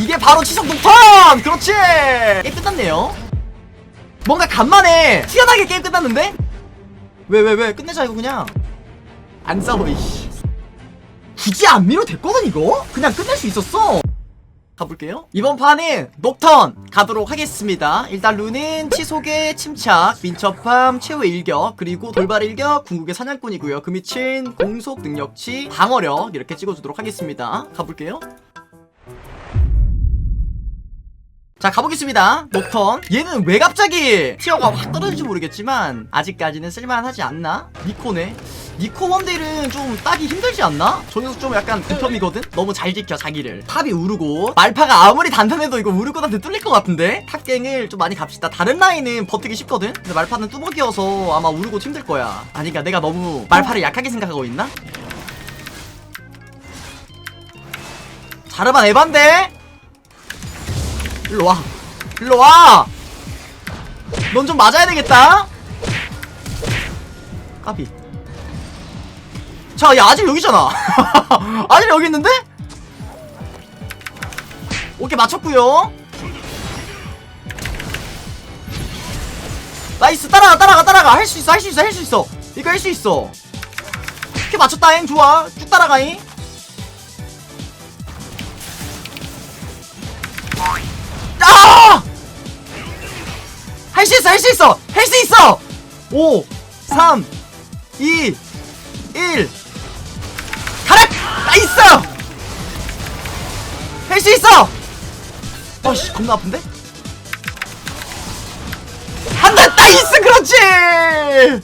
이게 바로 치석 녹턴! 그렇지! 게임 끝났네요. 뭔가 간만에 티연하게 게임 끝났는데? 왜 왜 왜? 끝내자 이거 그냥. 안 싸워 이씨. 굳이 안 밀어도 됐거든 이거? 그냥 끝낼 수 있었어. 가볼게요. 이번 판은 녹턴 가도록 하겠습니다. 일단 룬은 치속의 침착 민첩함 최후의 일격 그리고 돌발 일격 궁극의 사냥꾼이고요. 그 밑은 공속 능력치 방어력 이렇게 찍어주도록 하겠습니다. 가볼게요 자 가보겠습니다 녹턴 얘는 왜 갑자기 티어가 확 떨어질지 모르겠지만 아직까지는 쓸만하지 않나? 니코네 니코 원딜은 좀 따기 힘들지 않나? 저 녀석 좀 약간 불편이거든? 너무 잘 지켜 자기를 탑이 우르고 말파가 아무리 단단해도 이거 우르고한테 뚫릴 것 같은데? 탑갱을 좀 많이 갑시다 다른 라인은 버티기 쉽거든? 근데 말파는 뚜벅이어서 아마 우르고 힘들 거야 아니 그니까 내가 너무 말파를 약하게 생각하고 있나? 자르반 에반데? 일로 와. 일로 와. 넌 좀 맞아야 되겠다. 까비. 자, 야 아직 여기잖아. 아직 여기 있는데? 오케이 맞췄고요. 나이스 따라가 따라가 따라가 할 수 있어 할 수 있어 할 수 있어 이거 할 수 있어 오케이 맞췄다잉 좋아 쭉 따라가잉 할 수 있어, 할 수 있어, 할 수 있어. 5, 3, 2, 1. 가라! 나이스! 할 수 있어! 아씨, 겁나 아픈데? 한대 나이스 그렇지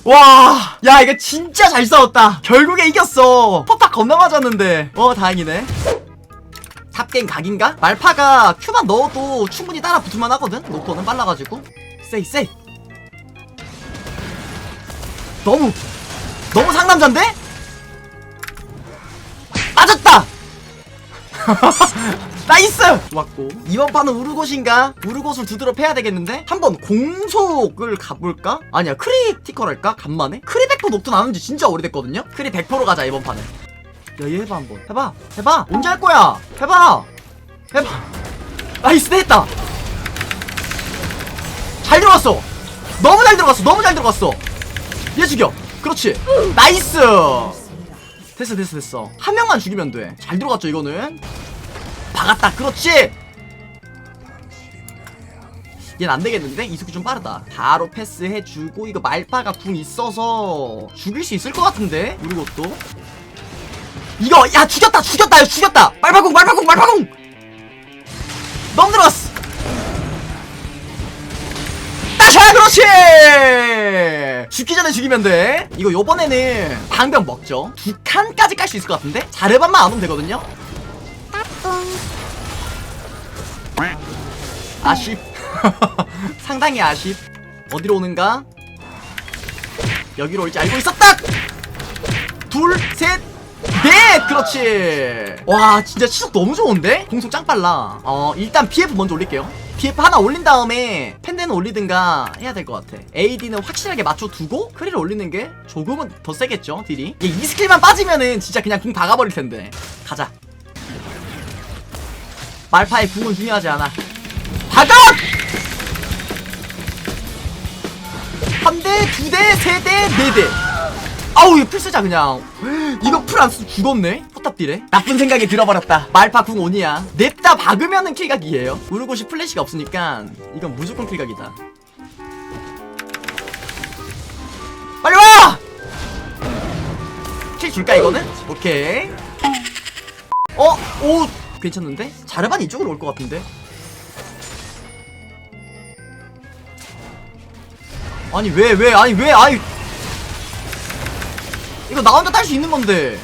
와 야 이거 진짜 잘 싸웠다 결국에 이겼어 포탑 겁나 맞았는데 어 다행이네 탑게임 각인가? 말파가 큐만 넣어도 충분히 따라 붙을만 하거든? 노코는 빨라가지고 세이 세이 너무 너무 상남자인데? 맞았다! 나이스! 좋았고 이번 판은 우르곳인가? 우르곳을 두드러 패야 되겠는데? 한번 공속을 가볼까? 아니야 크리티컬 할까? 간만에? 크리 100% 녹도 나는지 진짜 오래됐거든요? 크리 100%로 가자 이번 판은 야, 얘 해봐, 한번. 해봐. 해봐. 언제 할 거야? 해봐. 해봐. 나이스, 했다. 잘 들어갔어. 너무 잘 들어갔어. 너무 잘 들어갔어. 얘 죽여. 그렇지. 나이스. 됐어, 됐어, 됐어. 한 명만 죽이면 돼. 잘 들어갔죠, 이거는. 박았다. 그렇지. 얘는 안 되겠는데? 이속이 좀 빠르다. 바로 패스해주고, 이거 말파가 궁 있어서 죽일 수 있을 것 같은데? 우리 것도. 이거 야 죽였다 죽였다 죽였다 말파궁 말파궁 말파궁 너무 들어갔어 그렇지 죽기 전에 죽이면 돼 이거 요번에는 방병 먹죠 두 칸까지 깔 수 있을 것 같은데 자르반만 안 오면 되거든요 아쉽 상당히 아쉽 어디로 오는가 여기로 올지 알고 있었다 둘셋 네! 그렇지! 와, 진짜 치속 너무 좋은데? 공속 짱 빨라. 어, 일단 PF 먼저 올릴게요. PF 하나 올린 다음에 팬데는 올리든가 해야 될 것 같아. AD는 확실하게 맞춰두고 크리를 올리는 게 조금은 더 세겠죠, 딜이. 이 스킬만 빠지면은 진짜 그냥 궁 박아버릴 텐데. 가자. 말파의 궁은 중요하지 않아. 박아! 한 대, 두 대, 세 대, 네 대. 아우 이거 풀 쓰자 그냥 이거 풀 안 쓰고 죽었네 포탑딜에 나쁜 생각이 들어버렸다. 말파 궁 온이야. 냅다 박으면은 킬각이에요? 우르고시 플래시가 없으니까 이건 무조건 킬각이다. 빨리 와! 킬 줄까 이거는? 오케이. 어? 오! 괜찮은데? 자르반 이쪽으로 올 것 같은데? 아니 왜 왜? 아니 왜? 아니 이거 나 혼자 딸 수 있는 건데.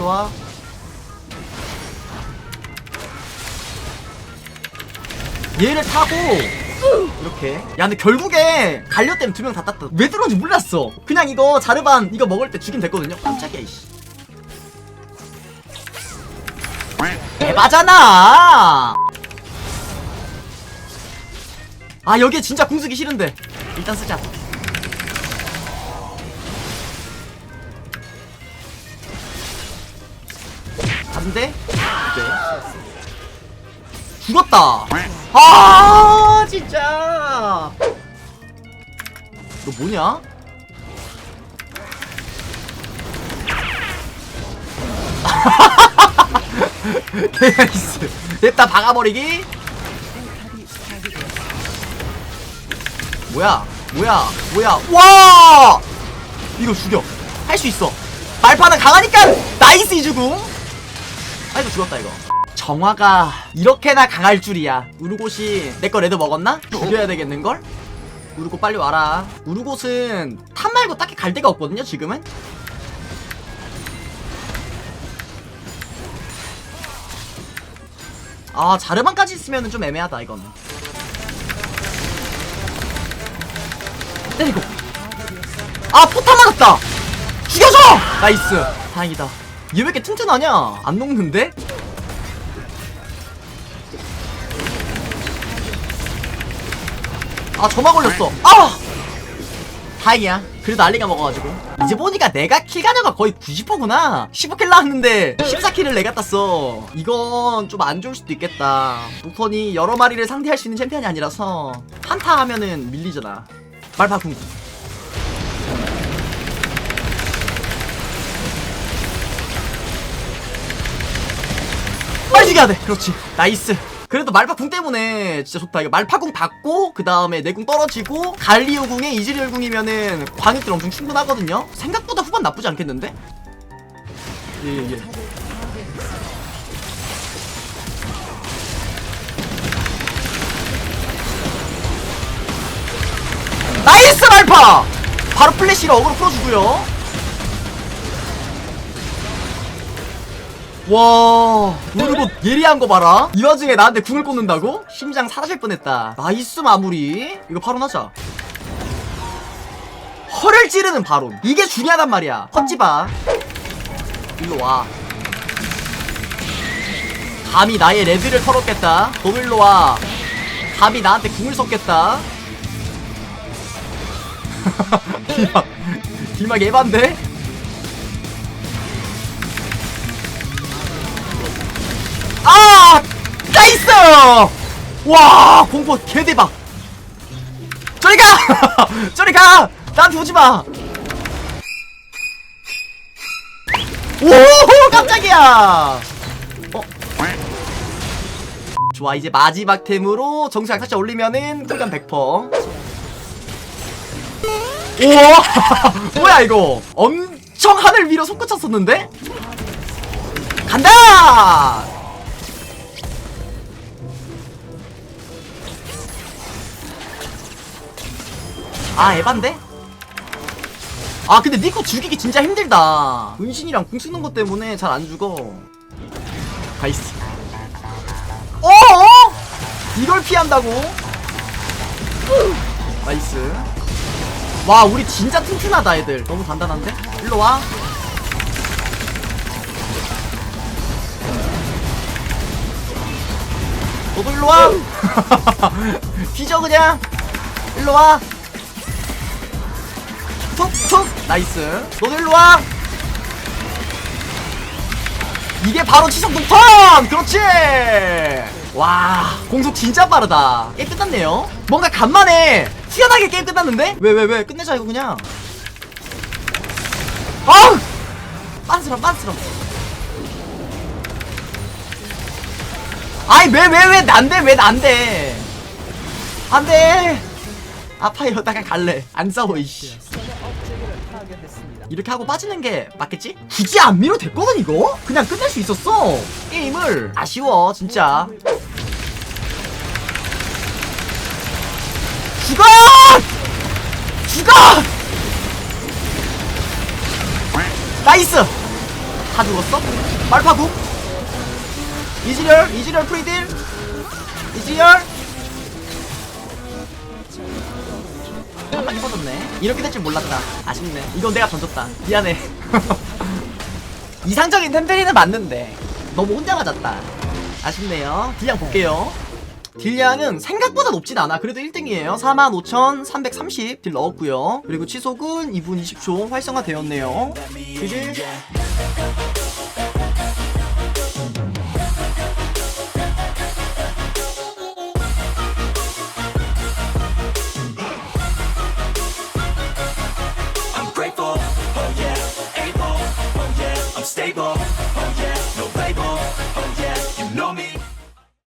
일로 와. 얘를 타고 이렇게. 야 근데 결국에 갈려 때문에 두 명 다 땄다. 왜 들어온지 몰랐어. 그냥 이거 자르반 이거 먹을 때 죽이면 됐거든요. 깜짝이야 이씨. 에바잖아! 아 여기에 진짜 궁 쓰기 싫은데. 일단 쓰자 간대? 네. 죽었다. 아 진짜. 너 뭐냐? 개나이스. 됐다 박아버리기. 뭐야? 뭐야? 뭐야? 와! 이거 죽여. 할 수 있어. 말파는 강하니까 나이스 이주궁. 아 이거 죽었다 이거. 정화가 이렇게나 강할 줄이야. 우르곳이 내 거 레드 먹었나? 죽여야 되겠는 걸? 우르곳 빨리 와라. 우르곳은 탑 말고 딱히 갈 데가 없거든요. 지금은. 아 자르반까지 있으면 좀 애매하다 이거는. 때리고. 아 포탄 맞았다. 죽여줘. 나이스. 다행이다. 얘 왜 이렇게 튼튼하냐? 안 녹는데? 아 점화 걸렸어. 아! 다행이야. 그래도 알리가 먹어가지고. 이제 보니까 내가 킬가녀가 거의 90%구나. 15킬 나왔는데 14킬을 내가 땄어. 이건 좀 안 좋을 수도 있겠다. 우펀이 여러 마리를 상대할 수 있는 챔피언이 아니라서 한타 하면은 밀리잖아. 말파궁 빨 리 죽여야 돼. 그렇지. 나이스. 그래도 말파궁 때문에 진짜 좋다. 이거 말파궁 받고 그 다음에 내궁 떨어지고 갈리오궁에 이즈리얼궁이면은 광역들 엄청 충분하거든요. 생각보다 후반 나쁘지 않겠는데? 예예예 나이스 말파! 바로 플래시로 어그로 풀어주고요 와, 그리고 예리한 거 봐라. 이 와중에 나한테 궁을 꽂는다고? 심장 사라질 뻔했다. 나이스 마무리. 이거 바로 하자. 허를 찌르는 바론. 이게 중요하단 말이야. 헛지바. 일로 와. 감히 나의 레드를 털었겠다. 너 일로 와. 감히 나한테 궁을 썼겠다. 길막, 길막 예반데? 와, 공포 개대박! 저리 가! 저리 가! 나한테 오지 마! 오, 깜짝이야! 어? 좋아, 이제 마지막 템으로 정수 약탈자 올리면은 쿨감 100%. 우와! 뭐야, 이거? 엄청 하늘 위로 솟구쳤었는데? 간다! 아 에반데? 아 근데 니코 죽이기 진짜 힘들다. 은신이랑 궁 쓰는 것 때문에 잘 안 죽어. 가이스. 어어? 이걸 피한다고? 나이스. 와 우리 진짜 튼튼하다 애들. 너무 단단한데? 일로와. 너도 일로와. 뒤져 그냥. 일로와 툭툭. 나이스. 너도 일로와. 이게 바로 치석 동턴! 그렇지! 와 공속 진짜 빠르다. 게임 끝났네요. 뭔가 간만에 희한하게 게임 끝났는데? 왜 왜 왜? 끝내자 이거 그냥. 아우! 빤스럼 빤스럼. 아이 왜 왜 왜? 난데 왜 난데? 안돼. 아파 이러다가 갈래. 안 싸워 이씨 이렇게 하고 빠지는 게 맞겠지? 굳이 안 밀어도 됐거든 이거? 그냥 끝낼 수 있었어 게임을 아쉬워 진짜 죽어! 죽어! 나이스! 다 죽었어? 말파구 이지렬 이지렬 프리딜 이지렬 한방 터졌네. 이렇게 될 줄 몰랐다. 아쉽네. 이건 내가 던졌다. 미안해. 이상적인 템페리는 맞는데 너무 혼자 맞았다. 아쉽네요. 딜량 볼게요. 딜량은 생각보다 높진 않아. 그래도 1등이에요. 45,330딜 넣었고요. 그리고 치속은 2분 20초 활성화 되었네요. 그지